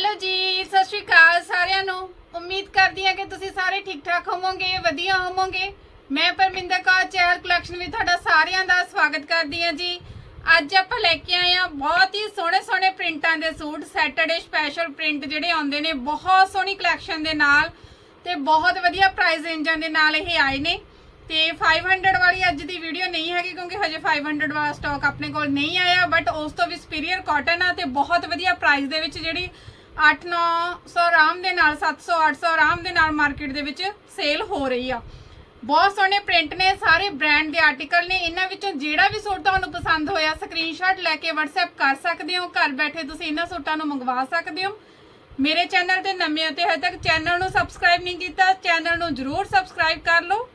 Hello ਜੀ, ਸਤਿ ਸ਼੍ਰੀ ਅਕਾਲ ਸਾਰਿਆਂ ਨੂੰ। ਉਮੀਦ ਕਰਦੀ ਹਾਂ ਕਿ ਤੁਸੀਂ ਸਾਰੇ ਠੀਕ ਠਾਕ ਹੋਵੋਗੇ, ਵਧੀਆ ਹੋਵੋਗੇ। ਮੈਂ ਪਰਮਿੰਦਰ ਕੌਰ ਚਹਿਲ ਕਲੈਕਸ਼ਨ ਵਿੱਚ ਤੁਹਾਡਾ ਸਾਰਿਆਂ ਦਾ ਸਵਾਗਤ ਕਰਦੀ ਹਾਂ ਜੀ। ਅੱਜ ਆਪਾਂ ਲੈ ਕੇ ਆਏ ਹਾਂ ਬਹੁਤ ਹੀ ਸੋਹਣੇ ਸੋਹਣੇ ਪ੍ਰਿੰਟਾਂ ਦੇ ਸੂਟ ਸੈਟਰਡੇ ਸਪੈਸ਼ਲ ਪ੍ਰਿੰਟ ਜਿਹੜੇ ਆਉਂਦੇ ਨੇ, ਬਹੁਤ ਸੋਹਣੀ ਕਲੈਕਸ਼ਨ ਦੇ ਨਾਲ ਤੇ ਬਹੁਤ ਵਧੀਆ ਪ੍ਰਾਈਸ ਰੇਂਜਾਂ ਦੇ ਨਾਲ ਇਹ ਆਏ ਨੇ। ਤੇ 500 ਵਾਲੀ ਅੱਜ ਦੀ ਵੀਡੀਓ ਨਹੀਂ ਹੈਗੀ ਕਿਉਂਕਿ ਹਜੇ 500 ਵਾਲਾ ਸਟਾਕ ਆਪਣੇ ਕੋਲ ਨਹੀਂ ਆਇਆ ਬਟ ਉਸ ਤੋਂ ਵੀ ਸੁਪੀਰੀਅਰ ਕਾਟਨ ਆ ਤੇ ਬਹੁਤ ਵਧੀਆ ਪ੍ਰਾਈਸ ਦੇ ਵਿੱਚ ਜਿਹੜੀ 8-900 ਆਰਾਮ ਦੇ ਨਾਲ 700-800 ਆਰਾਮ ਦੇ ਨਾਲ ਮਾਰਕੀਟ ਦੇ ਵਿੱਚ ਸੇਲ ਹੋ ਰਹੀ ਆ। ਬਹੁਤ ਸੋਹਣੇ ਪ੍ਰਿੰਟ ਨੇ, ਸਾਰੇ ਬ੍ਰਾਂਡ ਦੇ ਆਰਟੀਕਲ ਨੇ। ਇਹਨਾਂ ਵਿੱਚੋਂ ਜਿਹੜਾ ਵੀ ਸੂਟ ਤੁਹਾਨੂੰ ਪਸੰਦ ਹੋਇਆ ਸਕਰੀਨਸ਼ਾਟ ਲੈ ਕੇ WhatsApp ਕਰ ਸਕਦੇ ਹੋ। ਘਰ ਬੈਠੇ ਤੁਸੀਂ ਇਹਨਾਂ ਸੂਟਾਂ ਨੂੰ ਮੰਗਵਾ ਸਕਦੇ ਹੋ। ਮੇਰੇ ਚੈਨਲ ਤੇ ਨਵੇਂ ਹੋ ਤੇ ਹਜੇ ਤੱਕ ਚੈਨਲ ਨੂੰ ਸਬਸਕ੍ਰਾਈਬ ਨਹੀਂ ਕੀਤਾ ਚੈਨਲ ਨੂੰ ਜਰੂਰ ਸਬਸਕ੍ਰਾਈਬ ਕਰ ਲਓ।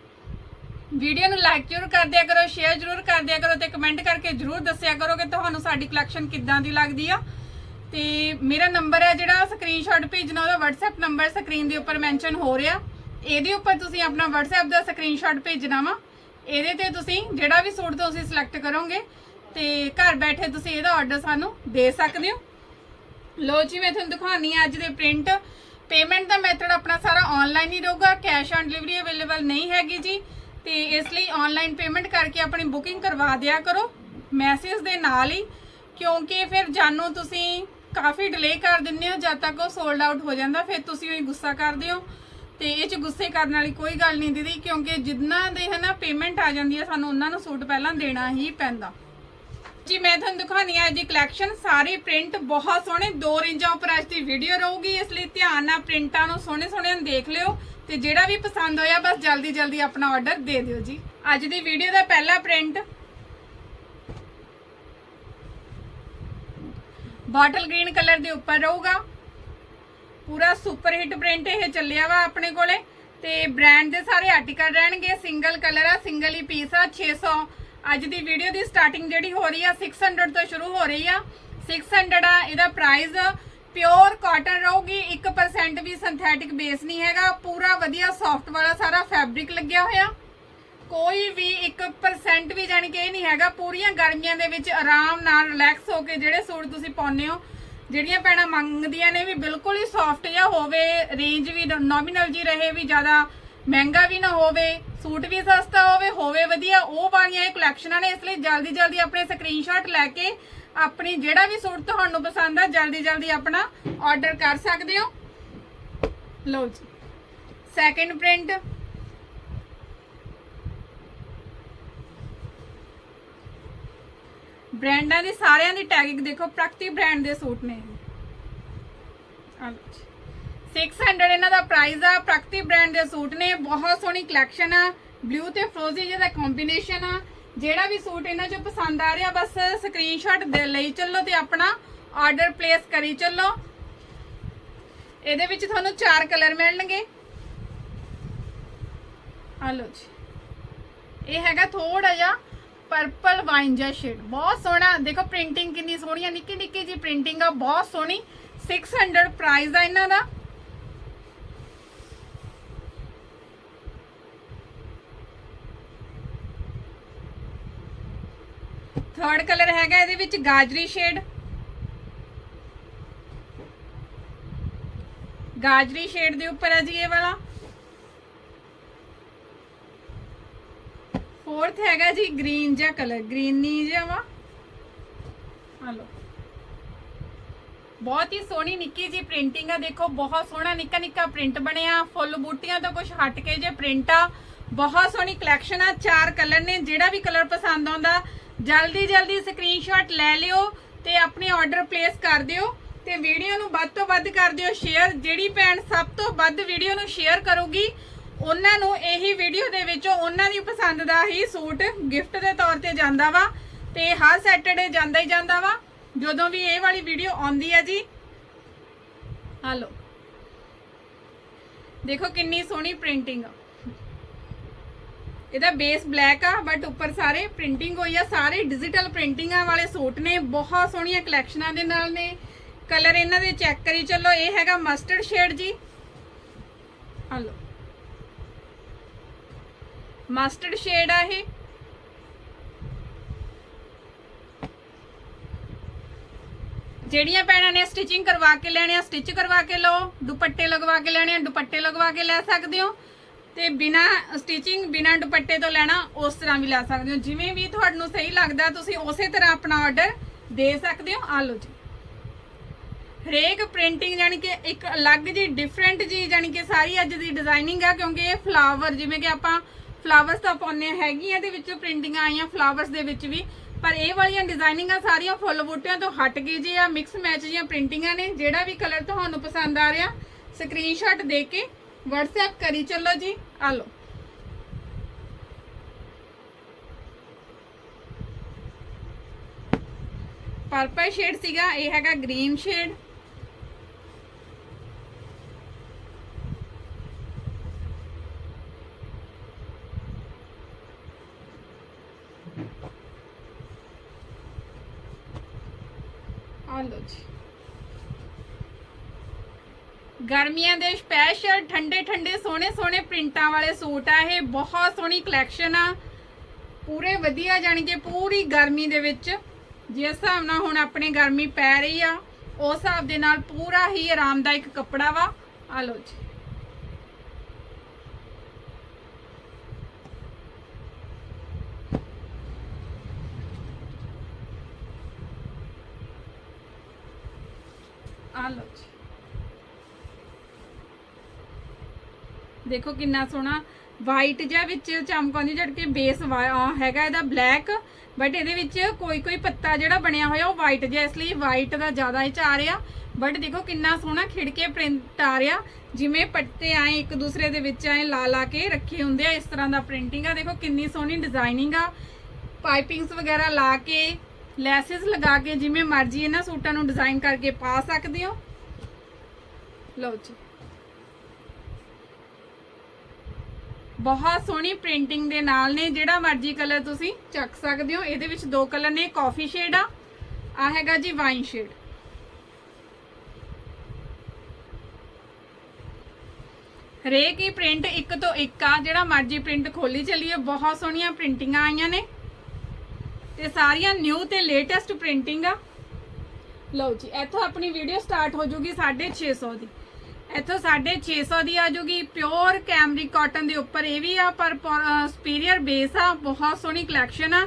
ਵੀਡੀਓ ਨੂੰ ਲਾਈਕ ਜ਼ਰੂਰ ਕਰ ਦਿਆ ਕਰੋ ਸ਼ੇਅਰ ਜ਼ਰੂਰ ਕਰ ਦਿਆ ਕਰੋ ਤੇ ਕਮੈਂਟ ਕਰਕੇ ਜ਼ਰੂਰ ਦੱਸਿਆ ਕਰੋ ਕਿ ਤੁਹਾਨੂੰ ਸਾਡੀ ਕਲੈਕਸ਼ਨ ਕਿੱਦਾਂ ਦੀ ਲੱਗਦੀ ਆ। ਤੇ ਮੇਰਾ ਨੰਬਰ ਹੈ ਜਿਹੜਾ ਸਕਰੀਨਸ਼ਾਟ ਭੇਜਣਾ, ਉਹਦਾ WhatsApp ਨੰਬਰ ਸਕਰੀਨ ਦੇ ਉੱਪਰ ਮੈਂਸ਼ਨ ਹੋ ਰਿਹਾ। ਇਹਦੇ ਉੱਪਰ ਤੁਸੀਂ ਆਪਣਾ WhatsApp ਦਾ ਸਕਰੀਨਸ਼ਾਟ ਭੇਜਣਾ ਵਾ। ਇਹਦੇ ਤੇ ਤੁਸੀਂ ਜਿਹੜਾ ਵੀ ਸੂਟ ਤੁਸੀਂ ਸਿਲੈਕਟ ਕਰੋਗੇ, ਤੇ ਘਰ ਬੈਠੇ ਤੁਸੀਂ ਇਹਦਾ ਆਰਡਰ ਸਾਨੂੰ ਦੇ ਸਕਦੇ ਹੋ। ਲੋ ਜੀ, ਮੈਂ ਤੁਹਾਨੂੰ ਦਿਖਾਉਣੀ ਆ ਅੱਜ ਦੇ ਪ੍ਰਿੰਟ ਪੇਮੈਂਟ ਦਾ ਮੈਥਡ ਆਪਣਾ ਸਾਰਾ ਆਨਲਾਈਨ ਹੀ ਰਹੂਗਾ ਕੈਸ਼ ਔਨ ਡਿਲੀਵਰੀ ਅਵੇਲੇਬਲ ਨਹੀਂ ਹੈਗੀ ਜੀ। ਤੇ ਇਸ ਲਈ ਆਨਲਾਈਨ ਪੇਮੈਂਟ ਕਰਕੇ ਆਪਣੀ ਬੁਕਿੰਗ ਕਰਵਾ ਦਿਆ ਕਰੋ ਮੈਸੇਜ ਦੇ ਨਾਲ ਹੀ। ਕਿਉਂਕਿ ਫਿਰ ਜਾਨੋ ਤੁਸੀਂ ਕਾਫੀ ਡਿਲੇ ਕਰ ਦਿੰਦੇ ਹੋ, ਜਦ ਤੱਕ ਉਹ ਸੋਲਡ ਆਊਟ ਹੋ ਜਾਂਦਾ, ਫਿਰ ਤੁਸੀਂ ਉਹੀ ਗੁੱਸਾ ਕਰਦੇ ਹੋ। ਤੇ ਇਹ ਚ ਗੁੱਸੇ ਕਰਨ ਵਾਲੀ ਕੋਈ ਗੱਲ ਨਹੀਂ ਦੀਦੀ, ਕਿਉਂਕਿ ਜਿੰਨਾ ਦੇ ਹਨਾ ਪੇਮੈਂਟ ਆ ਜਾਂਦੀ ਹੈ, ਸਾਨੂੰ ਉਹਨਾਂ ਨੂੰ ਸੂਟ ਪਹਿਲਾਂ ਦੇਣਾ ਹੀ ਪੈਂਦਾ। ਜੀ, ਮੈਂ ਤੁਹਾਨੂੰ ਦਿਖਾਉਣੀ ਹੈ ਜੀ ਕਲੈਕਸ਼ਨ ਸਾਰੇ ਪ੍ਰਿੰਟ ਬਹੁਤ ਸੋਹਣੇ, ਦੋ ਰੇਂਜਾਂ ਉੱਪਰ ਅੱਜ ਦੀ ਵੀਡੀਓ ਰਹੂਗੀ, ਇਸ ਲਈ ਧਿਆਨ ਨਾਲ ਪ੍ਰਿੰਟਾਂ ਨੂੰ ਸੋਹਣੇ ਸੋਹਣੇ ਨੂੰ ਦੇਖ ਲਿਓ, ਤੇ ਜਿਹੜਾ ਵੀ ਪਸੰਦ ਹੋਇਆ, ਬਸ ਜਲਦੀ ਜਲਦੀ ਆਪਣਾ ਆਰਡਰ ਦੇ ਦਿਓ ਜੀ। ਅੱਜ ਦੀ ਵੀਡੀਓ ਦਾ ਪਹਿਲਾ ਪ੍ਰਿੰਟ ਬਾਟਲ ਗ੍ਰੀਨ ਕਲਰ ਦੇ ਉੱਪਰ ਰਹੂਗਾ। ਪੂਰਾ ਸੁਪਰ ਹਿੱਟ ਪ੍ਰਿੰਟ ਇਹ ਚੱਲਿਆ ਵਾ ਆਪਣੇ ਕੋਲੇ। ਤੇ ਬ੍ਰਾਂਡ ਦੇ ਸਾਰੇ ਆਰਟੀਕਲ ਰਹਿਣਗੇ। ਸਿੰਗਲ ਕਲਰ ਆ ਸਿੰਗਲ ਹੀ ਪੀਸ ਆ 600 ਅੱਜ ਦੀ ਵੀਡੀਓ ਦੀ ਸਟਾਰਟਿੰਗ ਜਿਹੜੀ ਹੋ ਰਹੀ ਆ 600 ਤੋਂ ਸ਼ੁਰੂ ਹੋ ਰਹੀ ਆ। 600 ਆ, ਇਹਦਾ ਪ੍ਰਾਈਸ ਪਿਓਰ ਕਾਟਨ ਰਹੂਗੀ। 1% ਵੀ ਸਿੰਥੈਟਿਕ ਬੇਸ ਨਹੀਂ ਹੈਗਾ। ਪੂਰਾ ਵਧੀਆ ਸੌਫਟ ਵਾਲਾ ਸਾਰਾ ਫੈਬਰਿਕ ਲੱਗਿਆ ਹੋਇਆ। ਕੋਈ ਵੀ 1% ਵੀ ਜਾਣੀ ਕਿ ਇਹ ਨਹੀਂ ਹੈਗਾ, ਪੂਰੀਆਂ ਗਰਮੀਆਂ ਦੇ ਵਿੱਚ ਆਰਾਮ ਨਾਲ ਰਿਲੈਕਸ ਹੋ ਕੇ ਜਿਹੜੇ ਸੂਟ ਤੁਸੀਂ ਪਾਉਂਦੇ ਹੋ, ਜਿਹੜੀਆਂ ਭੈਣਾਂ ਮੰਗਦੀਆਂ ਨੇ ਵੀ ਬਿਲਕੁਲ ਹੀ ਸੌਫਟ ਜਿਹਾ ਹੋਵੇ ਰੇਂਜ ਵੀ ਨੋਮੀਨਲ ਜੀ ਰਹੇ, ਵੀ ਜ਼ਿਆਦਾ ਮਹਿੰਗਾ ਵੀ ਨਾ ਹੋਵੇ, ਸੂਟ ਵੀ ਸਸਤਾ ਹੋਵੇ ਹੋਵੇ ਵਧੀਆ, ਉਹ ਵਾਲੀਆਂ ਇਹ ਕਲੈਕਸ਼ਨਾਂ ਨੇ, ਇਸ ਲਈ ਜਲਦੀ ਜਲਦੀ ਆਪਣੇ ਸਕਰੀਨਸ਼ਾਟ ਲੈ ਕੇ ਆਪਣੀ ਜਿਹੜਾ ਵੀ ਸੂਟ ਤੁਹਾਨੂੰ ਪਸੰਦ ਆ, ਜਲਦੀ ਜਲਦੀ ਆਪਣਾ ਆਰਡਰ ਕਰ ਸਕਦੇ ਹੋ। ਲਓ ਜੀ। ਸੈਕੰਡ ਪ੍ਰਿੰਟ ਬ੍ਰਾਂਡਾਂ ਦੀ ਸਾਰਿਆਂ ਦੀ ਟੈਗਿੰਗ ਦੇਖੋ, ਪ੍ਰਗਤੀ ਬ੍ਰਾਂਡ ਦੇ ਸੂਟ ਨੇ ਇਹ। ਆ 600 ਇਹਨਾਂ ਦਾ ਪ੍ਰਾਈਸ ਆ, ਪ੍ਰਗਤੀ ਬ੍ਰਾਂਡ ਦੇ ਸੂਟ ਨੇ। ਬਹੁਤ ਸੋਹਣੀ ਕਲੈਕਸ਼ਨ ਆ ਬਲੂ ਤੇ ਫਰੋਜ਼ੀ ਜਿਹਦਾ ਕੰਬੀਨੇਸ਼ਨ ਆ। ਜਿਹੜਾ ਵੀ ਸੂਟ ਇਹਨਾਂ ਚੋਂ ਪਸੰਦ ਆ ਰਿਹਾ, ਬਸ ਸਕਰੀਨਸ਼ਾਟ ਦੇ ਲਈ ਚੱਲੋ ਤੇ ਆਪਣਾ ਆਰਡਰ ਪਲੇਸ ਕਰੀ ਚੱਲੋ। ਇਹਦੇ ਵਿੱਚ ਤੁਹਾਨੂੰ ਚਾਰ ਕਲਰ ਮਿਲਣਗੇ। ਆ ਲਓ ਜੀ। ਇਹ ਹੈਗਾ ਥੋੜਾ ਜਿਹਾ ਪਰਪਲ ਵਾਈਨ ਜਿਹਾ ਸ਼ੇਡ ਬਹੁਤ ਸੋਹਣਾ। ਦੇਖੋ ਪ੍ਰਿੰਟਿੰਗ ਕਿੰਨੀ ਸੋਹਣੀ ਆ, ਨਿੱਕੀ ਨਿੱਕੀ ਜੀ ਪ੍ਰਿੰਟਿੰਗ ਆ, ਬਹੁਤ ਸੋਹਣੀ। 600 ਪ੍ਰਾਈਸ ਆ ਇਹਨਾਂ ਦਾ। ਥਰਡ ਕਲਰ ਹੈਗਾ ਇਹਦੇ ਵਿੱਚ ਗਾਜਰੀ ਸ਼ੇਡ ਗਾਜਰੀ ਸ਼ੇਡ ਦੇ ਉੱਪਰ ਹੈ ਜੀ ਇਹ ਵਾਲਾ। ਫੋਰਥ ਹੈਗਾ ਜੀ ਗ੍ਰੀਨ ਜਿਹਾ ਕਲਰ ਗ੍ਰੀਨੀ ਜਿਹਾ ਵਾ। ਹਲੋ ਬਹੁਤ ਹੀ ਸੋਹਣੀ ਨਿੱਕੀ ਜੀ ਪ੍ਰਿੰਟਿੰਗ ਆ, ਦੇਖੋ, ਬਹੁਤ ਸੋਹਣਾ ਨਿੱਕਾ ਨਿੱਕਾ ਪ੍ਰਿੰਟ ਬਣਿਆ, ਫੁੱਲ ਬੂਟੀਆਂ ਤੋਂ ਕੁਝ ਹਟ ਕੇ ਜੇ ਪ੍ਰਿੰਟ ਆ। ਬਹੁਤ ਸੋਹਣੀ ਕਲੈਕਸ਼ਨ ਆ, ਚਾਰ ਕਲਰ ਨੇ, ਜਿਹੜਾ ਵੀ ਕਲਰ ਪਸੰਦ ਆਉਂਦਾ, ਜਲਦੀ ਜਲਦੀ ਸਕਰੀਨਸ਼ਾਟ ਲੈ ਲਿਓ ਤੇ ਆਪਣੇ ਆਰਡਰ ਪਲੇਸ ਕਰ ਦਿਓ ਤੇ ਵੀਡੀਓ ਨੂੰ ਵੱਧ ਤੋਂ ਵੱਧ ਕਰ ਦਿਓ ਸ਼ੇਅਰ ਜਿਹੜੀ ਭੈਣ ਸਭ ਤੋਂ ਵੱਧ ਵੀਡੀਓ ਨੂੰ ਸ਼ੇਅਰ ਕਰੂਗੀ। ਉਹਨਾਂ ਨੂੰ ਇਹੀ ਵੀਡੀਓ ਦੇ ਵਿੱਚੋਂ ਉਹਨਾਂ ਦੀ ਪਸੰਦ ਦਾ ਹੀ ਸੂਟ ਗਿਫਟ ਦੇ ਤੌਰ ਤੇ ਜਾਂਦਾ ਵਾ ਤੇ ਹਰ ਸੈਟਰਡੇ ਜਾਂਦਾ ਹੀ ਜਾਂਦਾ ਵਾ। ਜਦੋਂ ਵੀ ਇਹ ਵਾਲੀ ਵੀਡੀਓ ਆਉਂਦੀ ਹੈ ਜੀ। ਹਲੋ। ਦੇਖੋ ਕਿੰਨੀ ਸੋਹਣੀ ਪ੍ਰਿੰਟਿੰਗ ਆ। ਇਹਦਾ ਬੇਸ ਬਲੈਕ ਆ ਬਟ ਉੱਪਰ ਸਾਰੇ ਪ੍ਰਿੰਟਿੰਗ ਹੋਈ ਆ। ਸਾਰੇ ਡਿਜੀਟਲ ਪ੍ਰਿੰਟਿੰਗਾਂ ਵਾਲੇ ਸੂਟ ਨੇ। ਬਹੁਤ ਸੋਹਣੀਆਂ ਕਲੈਕਸ਼ਨਾਂ ਦੇ ਨਾਲ ਨੇ। ਕਲਰ ਇਹਨਾਂ ਦੇ ਚੈੱਕ ਕਰੀ ਚੱਲੋ। ਇਹ ਹੈਗਾ ਮਸਟਰਡ ਸ਼ੇਡ ਜੀ। ਹਲੋ। ਮਸਟਰਡ ਸ਼ੇਡ ਆ ਇਹ। ਜਿਹੜੀਆਂ ਭੈਣਾਂ ਨੇ ਸਟਿਚਿੰਗ ਕਰਵਾ ਕੇ ਲੈਣੇ ਆ ਸਟਿਚ ਕਰਵਾ ਕੇ ਲਓ। ਦੁਪੱਟੇ ਲਗਵਾ ਕੇ ਲੈਣੇ ਆ, ਦੁਪੱਟੇ ਲਗਵਾ ਕੇ ਲੈ ਸਕਦੇ ਹੋ। ਤੇ ਬਿਨਾ ਸਟਿਚਿੰਗ ਬਿਨਾ ਦੁਪੱਟੇ ਤੋਂ ਲੈਣਾ, ਉਸ ਤਰ੍ਹਾਂ ਵੀ ਲੈ ਸਕਦੇ ਹੋ। ਜਿਵੇਂ ਵੀ ਤੁਹਾਨੂੰ ਸਹੀ ਲੱਗਦਾ, ਤੁਸੀਂ ਉਸੇ ਤਰ੍ਹਾਂ ਆਪਣਾ ਆਰਡਰ ਦੇ ਸਕਦੇ ਹੋ। ਆ ਲਓ ਜੀ। ਹਰੇਕ ਪ੍ਰਿੰਟਿੰਗ ਜਾਨੀ ਕਿ ਇੱਕ ਅਲੱਗ ਜੀ ਡਿਫਰੈਂਟ ਜੀ ਜਾਨੀ ਕਿ ਸਾਰੀ ਅੱਜ ਦੀ ਡਿਜ਼ਾਈਨਿੰਗ ਆ, ਕਿਉਂਕਿ ਇਹ ਫਲਾਵਰ ਜਿਵੇਂ ਕਿ ਆਪਾਂ ਫਲਾਵਰਸ ਤਾਂ ਪਾਉਂਦੇ ਹੈਗੀਆਂ ਇਹਦੇ ਵਿੱਚੋਂ ਪ੍ਰਿੰਟਿੰਗਾਂ ਆਈਆਂ ਫਲਾਵਰਸ ਦੇ ਵਿੱਚ ਵੀ। ਪਰ ਇਹ ਵਾਲੀਆਂ ਡਿਜ਼ਾਈਨਿੰਗਾਂ ਸਾਰੀਆਂ ਫੁੱਲ ਬੂਟਿਆਂ ਤੋਂ ਹਟ ਕੇ ਜੀ ਆ ਮਿਕਸ ਮੈਚ ਜੀਆਂ ਪ੍ਰਿੰਟਿੰਗਾਂ ਨੇ, ਜਿਹੜਾ ਵੀ ਕਲਰ ਤੁਹਾਨੂੰ ਪਸੰਦ ਆ ਰਿਹਾ ਸਕਰੀਨਸ਼ਾਟ ਦੇ ਕੇ WhatsApp ਕਰੀ ਚੱਲੋ ਜੀ, ਆ ਲਓ। ਪਰਪਲ ਸ਼ੇਡ ਸੀਗਾ, ਇਹ ਹੈਗਾ ਗ੍ਰੀਨ ਸ਼ੇਡ ਆ ਲਓ ਜੀ ਗਰਮੀਆਂ ਦੇ ਸਪੈਸ਼ਲ ਠੰਡੇ ਠੰਡੇ ਸੋਹਣੇ ਸੋਹਣੇ ਪ੍ਰਿੰਟਾਂ ਵਾਲੇ ਸੂਟ ਆ ਇਹ, ਬਹੁਤ ਸੋਹਣੀ ਕਲੈਕਸ਼ਨ ਆ। ਪੂਰੇ ਵਧੀਆ ਜਾਣੀ ਕਿ ਪੂਰੀ ਗਰਮੀ ਦੇ ਵਿੱਚ, ਜਿਸ ਹਿਸਾਬ ਨਾਲ ਹੁਣ ਆਪਣੀ ਗਰਮੀ ਪੈ ਰਹੀ ਆ, ਉਸ ਹਿਸਾਬ ਦੇ ਨਾਲ ਪੂਰਾ ਹੀ ਆਰਾਮਦਾਇਕ ਕੱਪੜਾ ਵਾ। ਆ ਲਓ ਜੀ ਆ ਲਓ ਜੀ ਦੇਖੋ ਕਿੰਨਾ ਸੋਹਣਾ ਵਾਈਟ ਜਿਹਾ ਵਿੱਚ ਚਮਕਾਉਂਦੀ ਜਦ ਕਿ ਬੇਸ ਹੈਗਾ ਇਹਦਾ ਬਲੈਕ ਬਟ ਇਹਦੇ ਵਿੱਚ ਕੋਈ ਕੋਈ ਪੱਤਾ ਜਿਹੜਾ ਬਣਿਆ ਹੋਇਆ ਉਹ ਵਾਈਟ ਜਿਹਾ, ਇਸ ਲਈ ਵਾਈਟ ਦਾ ਜ਼ਿਆਦਾ ਇਹ ਚ ਆ ਰਿਹਾ। ਬਟ ਦੇਖੋ ਕਿੰਨਾ ਸੋਹਣਾ ਖਿੜਕੇ ਪ੍ਰਿੰਟ ਆ ਰਿਹਾ ਜਿਵੇਂ ਪੱਤੇ ਆਏ ਇੱਕ ਦੂਸਰੇ ਦੇ ਵਿੱਚ ਆਏ ਲਾ ਲਾ ਕੇ ਰੱਖੇ ਹੁੰਦੇ ਆ, ਇਸ ਤਰ੍ਹਾਂ ਦਾ ਪ੍ਰਿੰਟਿੰਗ ਆ। ਦੇਖੋ ਕਿੰਨੀ ਸੋਹਣੀ ਡਿਜ਼ਾਈਨਿੰਗ ਆ। ਪਾਈਪਿੰਗਸ ਵਗੈਰਾ ਲਾ ਕੇ, ਲੈਸਸ ਲਗਾ ਕੇ ਜਿਵੇਂ ਮਰਜ਼ੀ ਇਹਨਾਂ ਸੂਟਾਂ ਨੂੰ ਡਿਜ਼ਾਈਨ ਕਰਕੇ ਪਾ ਸਕਦੇ ਹੋ। ਲਓ ਜੀ। ਬਹੁਤ ਸੋਹਣੀ ਪ੍ਰਿੰਟਿੰਗ ਦੇ ਨਾਲ ਨੇ, ਜਿਹੜਾ ਮਰਜ਼ੀ ਕਲਰ ਤੁਸੀਂ ਚੱਕ ਸਕਦੇ ਹੋ। ਇਹਦੇ ਵਿੱਚ ਦੋ ਕਲਰ ਨੇ ਕਾਫੀ ਸ਼ੇਡ ਆ ਆ ਹੈਗਾ ਜੀ ਵਾਈਨ ਸ਼ੇਡ ਹਰੇਕ ਹੀ ਪ੍ਰਿੰਟ ਇੱਕ ਤੋਂ ਇੱਕ ਆ, ਜਿਹੜਾ ਮਰਜ਼ੀ ਪ੍ਰਿੰਟ ਖੋਲੀ ਚੱਲੀਏ, ਬਹੁਤ ਸੋਹਣੀਆਂ ਪ੍ਰਿੰਟਿੰਗਾਂ ਆਈਆਂ ਨੇ। ਤੇ ਸਾਰੀਆਂ ਨਿਊ ਤੇ ਲੇਟੈਸਟ ਪ੍ਰਿੰਟਿੰਗ ਆ। ਲਓ ਜੀ, ਇੱਥੋਂ ਆਪਣੀ ਵੀਡੀਓ ਸਟਾਰਟ ਹੋ ਜੂਗੀ 650 ਦੀ। ਇੱਥੋਂ 650 ਦੀ ਆ ਜੂਗੀ ਪਿਓਰ ਕੈਮਰਿਕ ਕਾਟਨ ਦੇ ਉੱਪਰ ਇਹ ਵੀ ਆ, ਪਰ ਸੁਪੀਰੀਅਰ ਬੇਸ ਆ, ਬਹੁਤ ਸੋਹਣੀ ਕਲੈਕਸ਼ਨ ਆ।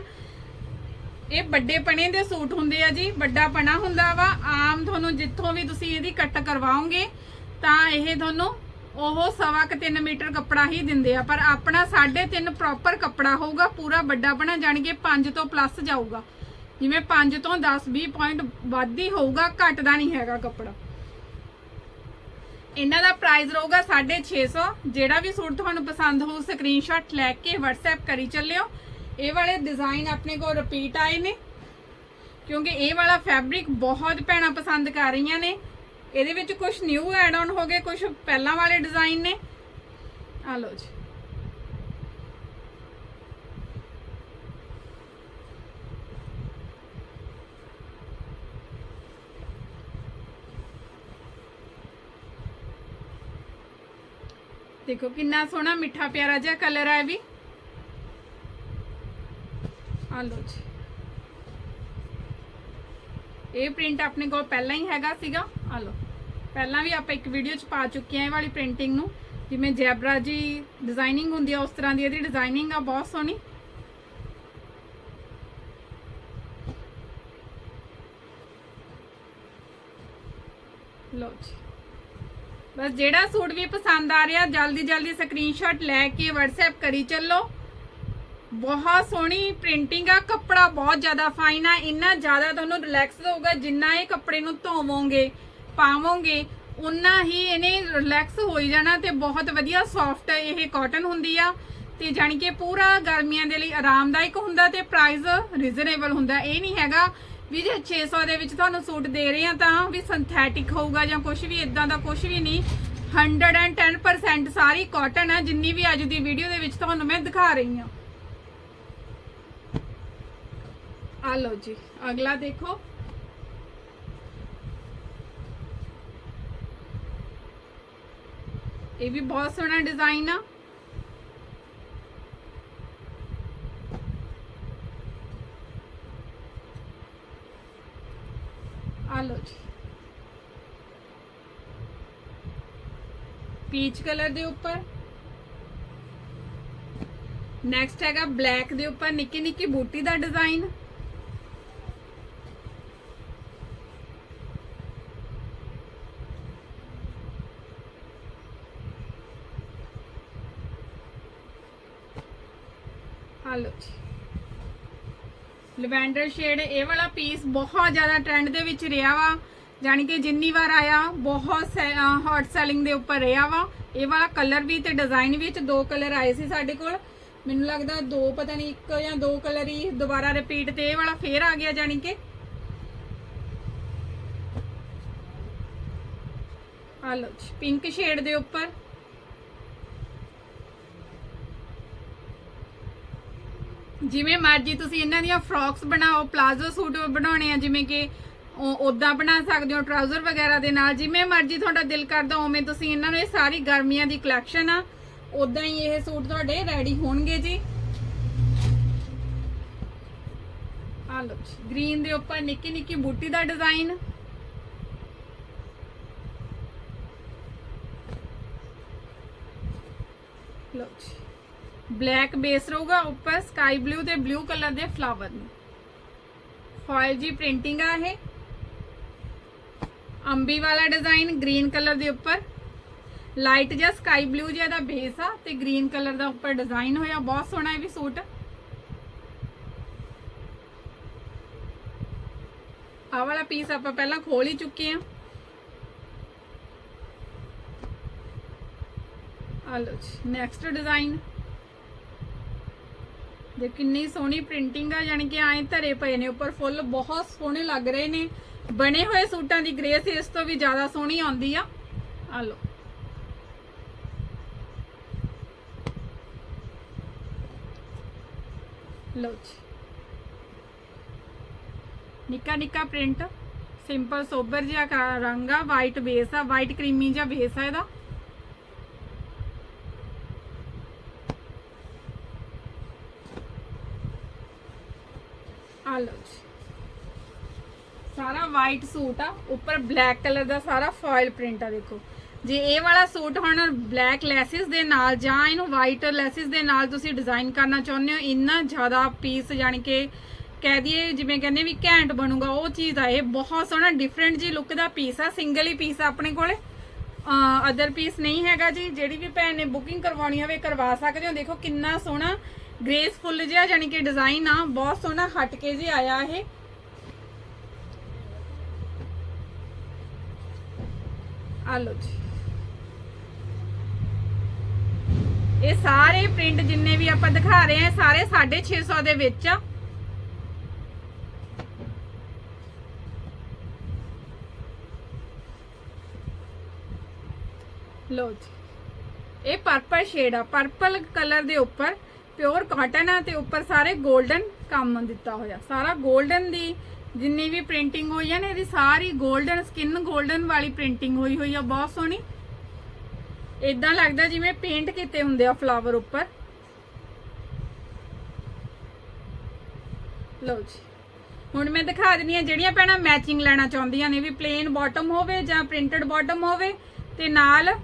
ਇਹ ਵੱਡੇ ਪਣੇ ਦੇ ਸੂਟ ਹੁੰਦੇ ਆ ਜੀ, ਵੱਡਾ ਪਣਾ ਹੁੰਦਾ ਵਾ। ਆਮ ਤੁਹਾਨੂੰ ਜਿੱਥੋਂ ਵੀ ਤੁਸੀਂ ਇਹਦੀ ਕੱਟ ਕਰਵਾਓਗੇ, ਤਾਂ ਇਹ ਤੁਹਾਨੂੰ ਉਹ ਸਵਾ ਕੁ 3 ਮੀਟਰ ਕੱਪੜਾ ਹੀ ਦਿੰਦੇ ਆ। ਪਰ ਆਪਣਾ 3.5 ਪ੍ਰੋਪਰ ਕੱਪੜਾ ਹੋਊਗਾ, ਪੂਰਾ ਵੱਡਾ ਬਣਾ ਜਾਣ ਕੇ 5 ਤੋਂ ਪਲੱਸ ਜਾਊਗਾ। ਜਿਵੇਂ 5 ਤੋਂ 10 20 ਪੁਆਇੰਟ ਵੱਧ ਹੀ ਹੋਊਗਾ, ਘਟਦਾ ਨਹੀਂ ਹੈਗਾ ਕੱਪੜਾ। ਇਹਨਾਂ ਦਾ ਪ੍ਰਾਈਸ ਰਹੂਗਾ 650 ਜਿਹੜਾ ਵੀ ਸੂਟ ਤੁਹਾਨੂੰ ਪਸੰਦ ਹੋਊ ਸਕਰੀਨਸ਼ਾਟ ਲੈ ਕੇ WhatsApp ਕਰੀ ਚੱਲਿਓ। ਇਹ ਵਾਲੇ ਡਿਜ਼ਾਈਨ ਆਪਣੇ ਕੋਲ ਰਿਪੀਟ ਆਏ ਨੇ। ਕਿਉਂਕਿ ਇਹ ਵਾਲਾ ਫੈਬਰਿਕ ਬਹੁਤ ਭੈਣਾਂ ਪਸੰਦ ਕਰ ਰਹੀਆਂ ਨੇ। ਇਹਦੇ ਵਿੱਚ ਕੁਝ ਨਿਊ ਐਡ ਆਨ ਹੋ ਗਏ ਕੁਝ ਪਹਿਲਾਂ ਵਾਲੇ ਡਿਜ਼ਾਈਨ ਨੇ। ਆ ਲਓ ਜੀ। ਦੇਖੋ, ਕਿੰਨਾ ਸੋਹਣਾ ਮਿੱਠਾ ਪਿਆਰਾ ਜਿਹਾ ਕਲਰ ਹੈ ਵੀ। ਆ ਲਓ ਜੀ। ਇਹ ਪ੍ਰਿੰਟ ਆਪਣੇ ਕੋਲ ਪਹਿਲਾਂ ਹੀ ਹੈਗਾ ਸੀਗਾ। ਆ ਲਓ। ਪਹਿਲਾਂ ਵੀ ਆਪਾਂ ਇੱਕ ਵੀਡੀਓ ਚ ਪਾ ਚੁੱਕੇ ਆ ਇਹ ਵਾਲੀ ਪ੍ਰਿੰਟਿੰਗ ਨੂੰ। ਜਿਵੇਂ ਜੈਬਰਾ ਜੀ ਡਿਜ਼ਾਈਨਿੰਗ ਹੁੰਦੀ ਆ, ਉਸ ਤਰ੍ਹਾਂ ਦੀ ਇਹਦੀ ਡਿਜ਼ਾਈਨਿੰਗ ਆ, ਬਹੁਤ ਸੋਹਣੀ। ਲਓ ਜੀ। ਬਸ ਜਿਹੜਾ ਸੂਟ ਵੀ ਪਸੰਦ ਆ ਰਿਹਾ, ਜਲਦੀ ਜਲਦੀ ਸਕਰੀਨਸ਼ਾਟ ਲੈ ਕੇ WhatsApp ਕਰੀ ਚੱਲੋ। ਬਹੁਤ ਸੋਹਣੀ ਪ੍ਰਿੰਟਿੰਗ ਆ, ਕੱਪੜਾ ਬਹੁਤ ਜ਼ਿਆਦਾ ਫਾਈਨ ਆ, ਇੰਨਾ ਜ਼ਿਆਦਾ ਤੁਹਾਨੂੰ ਰਿਲੈਕਸ ਹੋਊਗਾ ਜਿੰਨਾ ਇਹ ਕੱਪੜੇ ਨੂੰ ਧੋਵੋਗੇ, ਪਾਵੋਗੇ ਉਨਾ ਹੀ ਇਹਨੇ ਰਿਲੈਕਸ ਹੋਈ ਜਾਣਾ ਤੇ ਬਹੁਤ ਵਧੀਆ ਸੌਫਟ ਇਹ ਕਾਟਨ ਹੁੰਦੀ ਆ। ਤੇ ਜਾਨੀ ਕਿ ਪੂਰਾ ਗਰਮੀਆਂ ਦੇ ਲਈ ਆਰਾਮਦਾਇਕ ਹੁੰਦਾ ਤੇ ਪ੍ਰਾਈਸ ਰੀਜ਼ਨੇਬਲ ਹੁੰਦਾ, ਇਹ ਨਹੀਂ ਹੈਗਾ ਵੀ ਜੇ 600 ਦੇ ਵਿੱਚ ਤੁਹਾਨੂੰ ਸੂਟ ਦੇ ਰਹੇ ਆ ਤਾਂ ਵੀ ਸਿੰਥੈਟਿਕ ਹੋਊਗਾ ਜਾਂ ਕੁਝ ਵੀ ਇਦਾਂ ਦਾ ਕੁਝ ਵੀ ਨਹੀਂ। 110% ਸਾਰੀ ਕਾਟਨ ਆ, ਜਿੰਨੀ ਵੀ ਅੱਜ ਦੀ ਵੀਡੀਓ ਦੇ ਵਿੱਚ ਤੁਹਾਨੂੰ ਮੈਂ ਦਿਖਾ ਰਹੀ ਹਾਂ ਆ ਲਓ ਜੀ, ਅਗਲਾ ਦੇਖੋ। ਇਹ ਵੀ ਬਹੁਤ ਸੋਹਣਾ ਡਿਜ਼ਾਈਨ ਆ ਆ ਲਓ ਜੀ ਪੀਚ ਕਲਰ ਦੇ ਉੱਪਰ। ਨੈਕਸਟ ਹੈਗਾ ਬਲੈਕ ਦੇ ਉੱਪਰ, ਨਿੱਕੀ ਨਿੱਕੀ ਬੂਟੀ ਦਾ ਡਿਜ਼ਾਈਨ। ਹਲੋ ਜੀ। ਲਵੈਂਡਰ ਸ਼ੇਡ ਇਹ ਵਾਲਾ ਪੀਸ ਬਹੁਤ ਜ਼ਿਆਦਾ ਟ੍ਰੈਂਡ ਦੇ ਵਿੱਚ ਰਿਹਾ ਵਾ। ਜਾਣੀ ਕਿ ਜਿੰਨੀ ਵਾਰ ਆਇਆ, ਬਹੁਤ ਹੌਟ ਸੈਲਿੰਗ ਦੇ ਉੱਪਰ ਰਿਹਾ ਵਾ। ਇਹ ਵਾਲਾ ਕਲਰ ਵੀ ਤੇ ਡਿਜ਼ਾਈਨ ਵਿੱਚ ਦੋ ਕਲਰ ਆਏ ਸੀ ਸਾਡੇ ਕੋਲ। ਮੈਨੂੰ ਲੱਗਦਾ ਦੋ, ਪਤਾ ਨਹੀਂ, ਇੱਕ ਜਾਂ ਦੋ ਕਲਰ ਹੀ ਦੁਬਾਰਾ ਰਿਪੀਟ ਤੇ ਇਹ ਵਾਲਾ ਫੇਰ ਆ ਗਿਆ ਜਾਣੀ ਕਿ। ਆ ਲਓ ਪਿੰਕ ਸ਼ੇਡ ਦੇ ਉੱਪਰ। ਜਿਵੇਂ ਮਰਜ਼ੀ ਤੁਸੀਂ ਇਹਨਾਂ ਦੀਆਂ ਫਰੌਕਸ ਬਣਾਓ ਪਲਾਜ਼ੋ ਸੂਟ ਬਣਾਉਣੇ ਆ, ਜਿਵੇਂ ਕਿ ਉਦਾਂ ਬਣਾ ਸਕਦੇ ਹੋ ਟਰਾਊਜ਼ਰ ਵਗੈਰਾ ਦੇ ਨਾਲ, ਜਿਵੇਂ ਮਰਜ਼ੀ ਤੁਹਾਡਾ ਦਿਲ ਕਰਦਾ ਉਵੇਂ ਤੁਸੀਂ ਇਹਨਾਂ ਨੂੰ ਇਹ ਸਾਰੀ ਗਰਮੀਆਂ ਦੀ ਕਲੈਕਸ਼ਨ ਆ। ਉਦਾਂ ਹੀ ਇਹ ਸੂਟ ਤੁਹਾਡੇ ਰੈਡੀ ਹੋਣਗੇ ਜੀ। ਆ ਲਓ ਗ੍ਰੀਨ ਦੇ ਉੱਪਰ ਨਿੱਕੀ ਨਿੱਕੀ ਬੂਟੀ ਦਾ ਡਿਜ਼ਾਈਨ ਲਓ ਜੀ ਬਲੈਕ ਬੇਸ ਰਹੂਗਾ ਉੱਪਰ ਸਕਾਈ ਬਲੂ ਤੇ ਬਲੂ ਕਲਰ ਦੇ ਫਲਾਵਰ ਨੇ। ਫਾਇਲ ਜੀ ਪ੍ਰਿੰਟਿੰਗ ਆ ਇਹ। ਅੰਬੀ ਵਾਲਾ ਡਿਜ਼ਾਈਨ ਗ੍ਰੀਨ ਕਲਰ ਦੇ ਉੱਪਰ। ਲਾਈਟ ਜਿਹਾ ਸਕਾਈ ਬਲੂ ਜਿਹਾ ਦਾ ਬੇਸ ਆ ਤੇ ਗ੍ਰੀਨ ਕਲਰ ਦਾ ਉੱਪਰ ਡਿਜ਼ਾਈਨ ਹੋਇਆ। ਬਹੁਤ ਸੋਹਣਾ ਇਹ ਵੀ ਸੂਟ। ਆ ਵਾਲਾ ਪੀਸ ਆਪਾਂ ਪਹਿਲਾਂ ਖੋਲ ਹੀ ਚੁੱਕੇ ਆ ਆ ਲਓ ਜੀ ਨੈਕਸਟ ਡਿਜ਼ਾਈਨ ਦੇ ਕਿੰਨੀ ਸੋਹਣੀ ਪ੍ਰਿੰਟਿੰਗ ਆ ਯਾਨੀ ਕਿ ਐਂ ਧਰੇ ਪਏ ਨੇ ਉੱਪਰ। ਫੁੱਲ ਬਹੁਤ ਸੋਹਣੇ ਲੱਗ ਰਹੇ ਨੇ। ਬਣੇ ਹੋਏ ਸੂਟਾਂ ਦੀ ਗ੍ਰੇਸ ਇਸ ਤੋਂ ਵੀ ਜ਼ਿਆਦਾ ਸੋਹਣੀ ਆਉਂਦੀ ਆ। ਆ ਲਓ। ਲਓ ਜੀ। ਨਿੱਕਾ ਨਿੱਕਾ ਪ੍ਰਿੰਟ, ਸਿੰਪਲ ਸੋਬਰ ਜਿਹਾ ਰੰਗ ਆ ਵਾਈਟ ਬੇਸ ਆ ਵਾਈਟ ਕਰੀਮੀ ਜਿਹਾ ਬੇਸ ਆ ਇਹਦਾ। ਆ ਲਓ ਜੀ। ਸਾਰਾ ਵਾਈਟ ਸੂਟ ਆ, ਉੱਪਰ ਬਲੈਕ ਕਲਰ ਦਾ ਸਾਰਾ ਫਾਇਲ ਪ੍ਰਿੰਟ ਆ, ਦੇਖੋ। ਜੇ ਇਹ ਵਾਲਾ ਸੂਟ ਹੁਣ ਬਲੈਕ ਲੈਸਿਸ ਦੇ ਨਾਲ ਜਾਂ ਇਹਨੂੰ ਵਾਈਟ ਲੈਸਿਸ ਦੇ ਨਾਲ ਤੁਸੀਂ ਡਿਜ਼ਾਈਨ ਕਰਨਾ ਚਾਹੁੰਦੇ ਹੋ, ਇੰਨਾ ਜ਼ਿਆਦਾ ਪੀਸ ਜਾਣੀ ਕਿ ਕਹਿ ਦਈਏ, ਜਿਵੇਂ ਕਹਿੰਦੇ ਵੀ ਘੈਂਟ ਬਣੂਗਾ, ਉਹ ਚੀਜ਼ ਆ, ਇਹ ਬਹੁਤ ਸੋਹਣਾ ਡਿਫਰੈਂਟ ਜੀ ਲੁੱਕ ਦਾ ਪੀਸ ਆ ਸਿੰਗਲ ਹੀ ਪੀਸ ਆ ਆਪਣੇ ਕੋਲੇ। ਅਦਰ ਪੀਸ ਨਹੀਂ ਹੈਗਾ ਜੀ, ਜਿਹੜੀ ਵੀ ਭੈਣ ਨੇ ਬੁਕਿੰਗ ਕਰਵਾਉਣੀ ਹੋਵੇ, ਕਰਵਾ ਸਕਦੇ ਹੋ। ਦੇਖੋ ਕਿੰਨਾ ਸੋਹਣਾ ਗ੍ਰੇਸਫੁੱਲ ਜਿਹਾ ਯਾਨੀ ਕਿ ਡਿਜ਼ਾਈਨ ਆ, ਬਹੁਤ ਸੋਹਣਾ ਹਟ ਕੇ ਜੀ ਆਇਆ ਇਹ। ਆ ਲਓ ਜੀ ਇਹ ਸਾਰੇ ਪ੍ਰਿੰਟ ਜਿੰਨੇ ਵੀ ਆਪਾਂ ਦਿਖਾ ਰਹੇ ਆ ਸਾਰੇ 650 ਦੇ ਵਿੱਚ ਆ। ਲਓ ਜੀ, ਇਹ ਪਰਪਲ ਸ਼ੇਡ ਆ। ਪਰਪਲ ਕਲਰ ਦੇ ਉੱਪਰ ਪਿਓਰ ਕਾਟਨ ਆ ਤੇ ਉੱਪਰ ਸਾਰੇ 골ਡਨ ਕੰਮ ਦਿੱਤਾ ਹੋਇਆ। ਸਾਰਾ 골ਡਨ ਦੀ ਜਿੰਨੀ ਵੀ ਪ੍ਰਿੰਟਿੰਗ ਹੋਈ ਹੈ ਨਾ, ਇਹਦੀ ਸਾਰੀ 골ਡਨ ਸਕਿਨ 골ਡਨ ਵਾਲੀ ਪ੍ਰਿੰਟਿੰਗ ਹੋਈ ਹੋਈ ਆ, ਬਹੁਤ ਸੋਹਣੀ। ਇਦਾਂ ਲੱਗਦਾ ਜਿਵੇਂ ਪੇਂਟ ਕੀਤੇ ਹੁੰਦੇ ਆ ਫਲਾਵਰ ਉੱਪਰ। ਲਓ ਜੀ। ਹੁਣ ਮੈਂ ਦਿਖਾ ਦਿੰਨੀ ਆ ਜਿਹੜੀਆਂ ਭੈਣਾਂ ਮੈਚਿੰਗ ਲੈਣਾ ਚਾਹੁੰਦੀਆਂ ਨੇ, ਵੀ ਪਲੇਨ ਬਾਟਮ ਹੋਵੇ ਜਾਂ ਪ੍ਰਿੰਟਡ ਬਾਟਮ ਹੋਵੇ, ਤੇ ਨਾਲ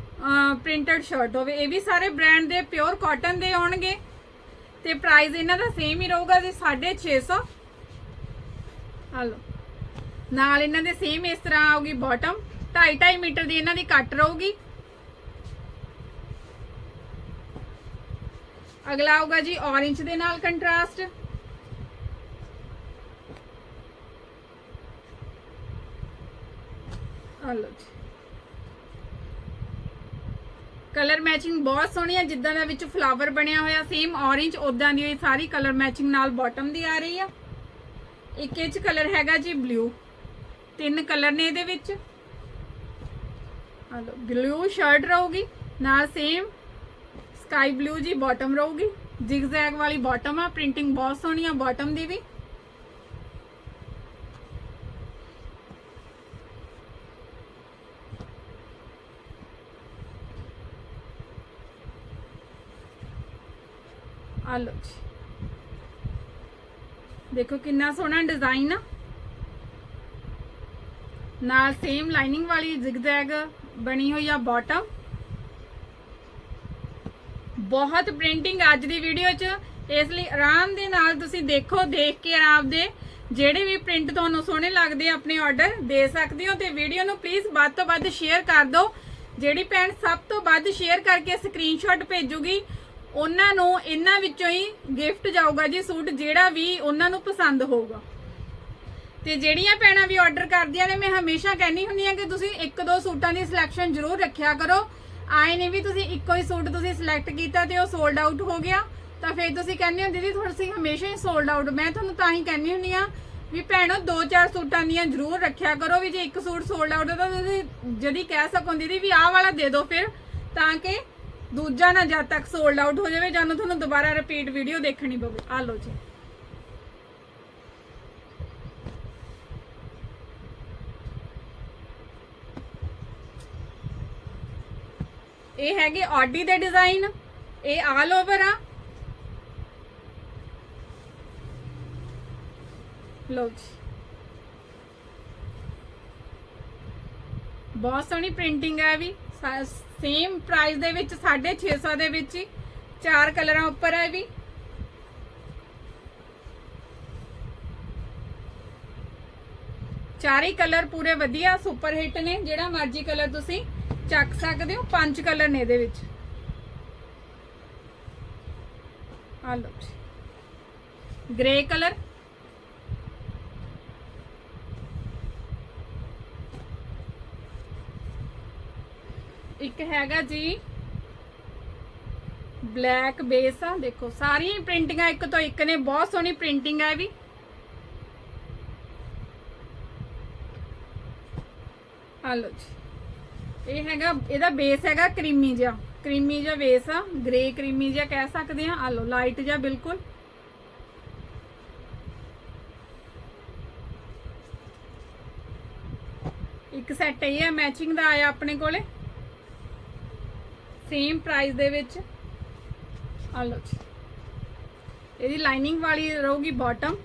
ਪ੍ਰਿੰਟਡ ਸ਼ਰਟ ਹੋਵੇ। ਇਹ ਵੀ ਸਾਰੇ ਬ੍ਰਾਂਡ ਦੇ ਪਿਓਰ ਕਾਟਨ ਦੇ ਆਉਣਗੇ। ਤੇ ਪ੍ਰਾਈਸ ਇਹਨਾਂ ਦਾ ਸੇਮ ਹੀ ਰਹੂਗਾ ਜੀ 650 ਹਲੋ ਨਾਲ ਇਹਨਾਂ ਦੇ ਸੇਮ ਇਸ ਤਰ੍ਹਾਂ ਆਊਗੀ ਬਾਟਮ 2.5 2.5 ਮੀਟਰ ਦੀ ਇਹਨਾਂ ਦੀ ਕੱਟ ਰਹੂਗੀ। ਅਗਲਾ ਆਊਗਾ ਜੀ orange ਦੇ ਨਾਲ ਕੰਟਰਾਸਟ ਹਲੋ ਜੀ। ਕਲਰ ਮੈਚਿੰਗ ਬਹੁਤ ਸੋਹਣੀ ਹੈ ਜਿੱਦਾਂ ਦਾ ਵਿੱਚ ਫਲਾਵਰ ਬਣਿਆ ਹੋਇਆ ਸੇਮ orange ਉਦਾਂ ਦੀ ਸਾਰੀ ਕਲਰ ਮੈਚਿੰਗ ਨਾਲ ਬਾਟਮ ਦੀ ਆ ਰਹੀ ਆ। ਇੱਕ ਇਹ ਚ ਕਲਰ ਹੈਗਾ ਜੀ ਬਲੂ। ਤਿੰਨ ਕਲਰ ਨੇ ਇਹਦੇ ਵਿੱਚ। ਹਲੋ ਬਲੂ ਸ਼ਰਟ ਰਹੂਗੀ, ਨਾਲ ਸੇਮ ਸਕਾਈ ਬਲੂ ਜੀ ਬਾਟਮ ਰਹੂਗੀ। ਜ਼ਿਗਜ਼ੈਗ ਵਾਲੀ ਬਾਟਮ ਆ ਪ੍ਰਿੰਟਿੰਗ ਬਹੁਤ ਸੋਹਣੀ ਆ ਬਾਟਮ ਦੀ ਵੀ। ਆ ਲਓ ਜੀ। ਦੇਖੋ ਕਿੰਨਾ ਸੋਹਣਾ ਡਿਜ਼ਾਈਨ ਆ। ਨਾਲ ਸੇਮ ਲਾਈਨਿੰਗ ਵਾਲੀ ਜ਼ਿਗਜ਼ੈਗ ਬਣੀ ਹੋਈ ਆ ਬਾਟਮ ਬਹੁਤ ਪ੍ਰਿੰਟਿੰਗ ਅੱਜ ਦੀ ਵੀਡੀਓ 'ਚ। ਇਸ ਲਈ ਆਰਾਮ ਦੇ ਨਾਲ ਤੁਸੀਂ ਦੇਖੋ, ਦੇਖ ਕੇ ਆਰਾਮ ਦੇ। ਜਿਹੜੇ ਵੀ ਪ੍ਰਿੰਟ ਤੁਹਾਨੂੰ ਸੋਹਣੇ ਲੱਗਦੇ ਆ, ਆਪਣੇ ਆਰਡਰ ਦੇ ਸਕਦੇ ਹੋ ਤੇ ਵੀਡੀਓ ਨੂੰ ਪਲੀਜ਼ ਵੱਧ ਤੋਂ ਵੱਧ ਸ਼ੇਅਰ ਕਰ ਦਿਓ। ਜਿਹੜੀ ਭੈਣ ਸਭ ਤੋਂ ਵੱਧ ਸ਼ੇਅਰ ਕਰਕੇ ਸਕਰੀਨਸ਼ਾਟ ਭੇਜੂਗੀ ਉਹਨਾਂ ਨੂੰ ਇਹਨਾਂ ਵਿੱਚੋਂ ਹੀ ਗਿਫਟ ਜਾਊਗਾ ਜੀ ਸੂਟ, ਜਿਹੜਾ ਵੀ ਉਹਨਾਂ ਨੂੰ ਪਸੰਦ ਹੋਊਗਾ। ਤੇ ਜਿਹੜੀਆਂ ਭੈਣਾਂ ਵੀ ਆਰਡਰ ਕਰਦੀਆਂ ਨੇ, ਮੈਂ ਹਮੇਸ਼ਾ ਕਹਿੰਦੀ ਹੁੰਦੀ ਆ ਕਿ ਤੁਸੀਂ ਇੱਕ ਦੋ ਸੂਟਾਂ ਦੀ ਸਿਲੈਕਸ਼ਨ ਜ਼ਰੂਰ ਰੱਖਿਆ ਕਰੋ। ਆਏ ਨਹੀਂ ਵੀ ਤੁਸੀਂ ਇੱਕੋ ਹੀ ਸੂਟ ਤੁਸੀਂ ਸਿਲੈਕਟ ਕੀਤਾ ਤੇ ਉਹ ਸੋਲਡ ਆਊਟ ਹੋ ਗਿਆ। ਤਾਂ ਫਿਰ ਤੁਸੀਂ ਕਹਿੰਦੇ ਹੋ, ਦੀਦੀ ਤੁਸੀਂ ਹਮੇਸ਼ਾ ਹੀ ਸੋਲਡ ਆਊਟ ਮੈਂ ਤੁਹਾਨੂੰ ਤਾਂ ਹੀ ਕਹਿੰਦੀ ਹੁੰਦੀ ਆ ਵੀ ਭੈਣੋ, ਦੋ ਚਾਰ ਸੂਟਾਂ ਦੀਆਂ ਜ਼ਰੂਰ ਰੱਖਿਆ ਕਰੋ ਵੀ ਜੇ ਇੱਕ ਸੂਟ ਸੋਲਡ ਆਊਟ ਹੈ ਤਾਂ ਤੁਸੀਂ ਜਦੀ ਕਹਿ ਸਕੋ, ਦੀਦੀ, ਵੀ ਆਹ ਵਾਲਾ ਦੇ ਦਿਓ ਫਿਰ। ਤਾਂ ਕਿ ਦੂਜਾ ਨਾ ਜਦ ਤੱਕ ਸੋਲਡ ਆਊਟ ਹੋ ਜਾਵੇ, ਜਾਂ ਤੁਹਾਨੂੰ ਦੁਬਾਰਾ ਰਿਪੀਟ ਵੀਡੀਓ ਦੇਖਣੀ ਪਵੇ ਆ ਲਓ ਜੀ। ਇਹ ਹੈਗੇ ਆਡੀ ਦੇ ਡਿਜ਼ਾਈਨ ਇਹ ਆਲ ਓਵਰ ਆ। ਲਓ ਜੀ। ਬਹੁਤ ਸੋਹਣੀ ਪ੍ਰਿੰਟਿੰਗ ਹੈ ਇਹ ਵੀ। ਸੇਮ ਪ੍ਰਾਈਸ ਦੇ ਵਿੱਚ 650 ਦੇ ਵਿੱਚ ਹੀ ਚਾਰ ਕਲਰਾਂ ਉੱਪਰ ਹੈ ਇਹ ਵੀ। ਚਾਰੇ ਕਲਰ ਪੂਰੇ ਵਧੀਆ ਸੁਪਰ ਹਿੱਟ ਨੇ। ਜਿਹੜਾ ਮਰਜ਼ੀ ਕਲਰ ਤੁਸੀਂ ਚੱਕ ਸਕਦੇ ਹੋ, ਪੰਜ ਕਲਰ ਨੇ ਇਹਦੇ ਵਿੱਚ। ਆ ਲਓ ਗ੍ਰੇ ਕਲਰ ਇੱਕ ਹੈਗਾ ਜੀ ਬਲੈਕ ਬੇਸ ਆ, ਦੇਖੋ, ਸਾਰੀਆਂ ਪ੍ਰਿੰਟਿੰਗਾਂ ਇੱਕ ਤੋਂ ਇੱਕ ਨੇ, ਬਹੁਤ ਸੋਹਣੀ ਪ੍ਰਿੰਟਿੰਗ ਆ ਇਹ ਵੀ। ਆ ਲਓ ਜੀ। ਇਹ ਹੈਗਾ, ਇਹਦਾ ਬੇਸ ਹੈਗਾ ਕਰੀਮੀ ਜਿਹਾ ਕਰੀਮੀ ਜਿਹਾ ਬੇਸ ਆ ਗ੍ਰੇ ਕਰੀਮੀ ਜਿਹਾ ਕਹਿ ਸਕਦੇ ਆ ਆ ਲਓ, ਲਾਈਟ ਜਿਹਾ, ਬਿਲਕੁਲ। ਇੱਕ ਸੈੱਟ ਇਹ ਹੈ ਮੈਚਿੰਗ ਦਾ ਆਇਆ ਆਪਣੇ ਕੋਲੇ। ਸੇਮ ਪ੍ਰਾਈਸ ਦੇ ਵਿੱਚ। ਆ ਲਓ ਜੀ। ਇਹਦੀ ਲਾਈਨਿੰਗ ਵਾਲੀ ਰਹੂਗੀ ਬਾਟਮ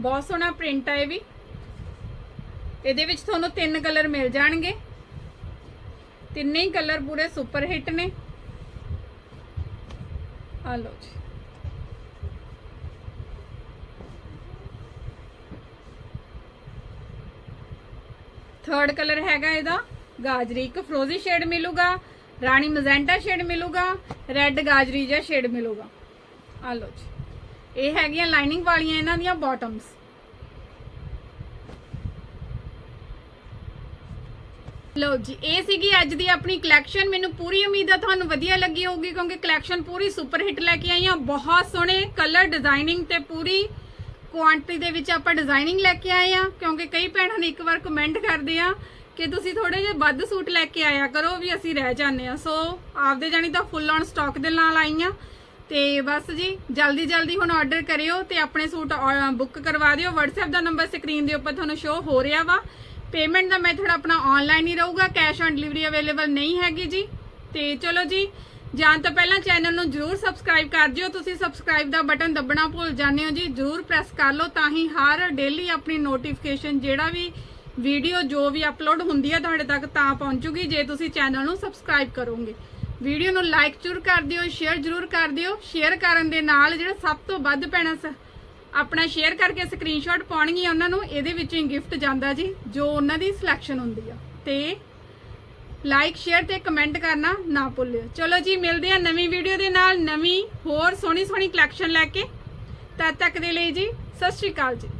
ਬਹੁਤ ਸੋਹਣਾ ਪ੍ਰਿੰਟ ਆ ਇਹ ਵੀ। ਇਹਦੇ ਵਿੱਚ ਤੁਹਾਨੂੰ ਤਿੰਨ ਕਲਰ ਮਿਲ ਜਾਣਗੇ। ਤਿੰਨੇ ਹੀ ਕਲਰ ਪੂਰੇ ਸੁਪਰ ਹਿੱਟ ਨੇ। ਆ ਲਓ ਜੀ। ਥਰਡ ਕਲਰ ਹੈਗਾ ਇਹਦਾ। ਗਾਜਰੀ ਇੱਕ ਫਰੋਜ਼ੀ ਸ਼ੇਡ ਮਿਲੂਗਾ। ਰਾਣੀ ਮਜ਼ੈਂਟਾ ਸ਼ੇਡ ਮਿਲੂਗਾ ਰੈੱਡ ਗਾਜਰੀ ਜਿਹਾ ਸ਼ੇਡ ਮਿਲੂਗਾ। ਆ ਲਓ ਜੀ। ਇਹ ਹੈਗੀਆਂ ਲਾਈਨਿੰਗ ਵਾਲੀਆਂ ਇਹਨਾਂ ਦੀਆਂ ਬਾਟਮਸ ਲਓ ਜੀ, ਇਹ ਸੀਗੀ ਅੱਜ ਦੀ ਆਪਣੀ ਕਲੈਕਸ਼ਨ ਮੈਨੂੰ ਪੂਰੀ ਉਮੀਦ ਹੈ ਤੁਹਾਨੂੰ ਵਧੀਆ ਲੱਗੀ ਹੋਊਗੀ, ਕਿਉਂਕਿ ਕਲੈਕਸ਼ਨ ਪੂਰੀ ਸੁਪਰ ਹਿੱਟ ਲੈ ਕੇ ਆਈ ਹਾਂ ਬਹੁਤ ਸੋਹਣੇ ਕਲਰ ਡਿਜ਼ਾਈਨਿੰਗ ਤੇ ਪੂਰੀ ਕੁਆਂਟੀਟੀ ਦੇ ਵਿੱਚ ਆਪਾਂ ਡਿਜ਼ਾਈਨਿੰਗ ਲੈ ਕੇ ਆਏ ਆ, ਕਿਉਂਕਿ ਕਈ ਭੈਣਾਂ ਨੇ ਇੱਕ ਵਾਰ ਕਮੈਂਟ ਕਰਦੇ ਆ। ਕਿ ਤੁਸੀਂ ਥੋੜੇ ਜਿਹੇ ਵੱਧ ਸੂਟ ਲੈ ਕੇ ਆਇਆ ਕਰੋ, ਵੀ ਅਸੀਂ ਰਹਿ ਜਾਂਦੇ ਆ ਸੋ ਆਪਦੇ ਜਾਨੀ ਤਾਂ ਫੁੱਲ ਔਨ ਸਟਾਕ ਦੇ ਨਾਲ ਆਈਆਂ ਤੇ ਬਸ ਜੀ, ਜਲਦੀ ਜਲਦੀ ਹੁਣ ਆਰਡਰ ਕਰਿਓ ਤੇ ਆਪਣੇ ਸੂਟ ਬੁੱਕ ਕਰਵਾ ਦਿਓ। WhatsApp ਦਾ ਨੰਬਰ ਸਕਰੀਨ ਦੇ ਉੱਪਰ ਤੁਹਾਨੂੰ ਸ਼ੋ ਹੋ ਰਿਹਾ ਵਾ। ਪੇਮੈਂਟ ਦਾ ਮੈਥਡ ਆਪਣਾ ਆਨਲਾਈਨ ਹੀ ਰਹੂਗਾ ਕੈਸ਼ ਔਨ ਡਿਲੀਵਰੀ ਅਵੇਲੇਬਲ ਨਹੀਂ ਹੈਗੀ ਜੀ। ਤੇ ਚਲੋ ਜੀ, ਜਾਣ ਤੋਂ ਪਹਿਲਾਂ ਚੈਨਲ ਨੂੰ ਜਰੂਰ ਸਬਸਕ੍ਰਾਈਬ ਕਰ ਦਿਓ। ਤੁਸੀਂ ਸਬਸਕ੍ਰਾਈਬ ਦਾ ਬਟਨ ਦੱਬਣਾ ਭੁੱਲ ਜਾਂਦੇ ਹੋ ਜੀ, ਜਰੂਰ ਪ੍ਰੈਸ ਕਰ ਲਓ ਤਾਂ ਹੀ ਹਰ ਡੇਲੀ ਆਪਣੀ ਨੋਟੀਫਿਕੇਸ਼ਨ ਜਿਹੜਾ ਵੀ ਵੀਡੀਓ ਜੋ ਵੀ ਅਪਲੋਡ ਹੁੰਦੀ ਹੈ ਤੁਹਾਡੇ ਤੱਕ ਤਾਂ ਪਹੁੰਚੂਗੀ, ਜੇ ਤੁਸੀਂ ਚੈਨਲ ਨੂੰ ਸਬਸਕ੍ਰਾਈਬ ਕਰੋਗੇ। ਵੀਡੀਓ ਨੂੰ ਲਾਈਕ ਜ਼ਰੂਰ ਕਰ ਦਿਓ ਸ਼ੇਅਰ ਜ਼ਰੂਰ ਕਰ ਦਿਓ। ਸ਼ੇਅਰ ਕਰਨ ਦੇ ਨਾਲ ਜਿਹੜਾ ਸਭ ਤੋਂ ਵੱਧ ਪੈਣਾ ਆਪਣਾ ਸ਼ੇਅਰ ਕਰਕੇ ਸਕਰੀਨਸ਼ਾਟ ਪਾਉਣਗੀਆਂ ਉਹਨਾਂ ਨੂੰ, ਇਹਦੇ ਵਿੱਚੋਂ ਹੀ ਗਿਫਟ ਜਾਂਦਾ ਜੀ, ਜੋ ਉਹਨਾਂ ਦੀ ਸਿਲੈਕਸ਼ਨ ਹੁੰਦੀ ਆ। ਤੇ ਲਾਈਕ ਸ਼ੇਅਰ ਤੇ ਕਮੈਂਟ ਕਰਨਾ ਨਾ ਭੁੱਲਿਓ। ਚਲੋ ਜੀ, ਮਿਲਦੇ ਆ ਨਵੀਂ ਵੀਡੀਓ ਦੇ ਨਾਲ, ਨਵੀਂ ਹੋਰ ਸੋਹਣੀ ਸੋਹਣੀ ਕਲੈਕਸ਼ਨ ਲੈ ਕੇ। ਤਦ ਤੱਕ ਦੇ ਲਈ ਜੀ, ਸਤਿ ਸ਼੍ਰੀ ਅਕਾਲ ਜੀ।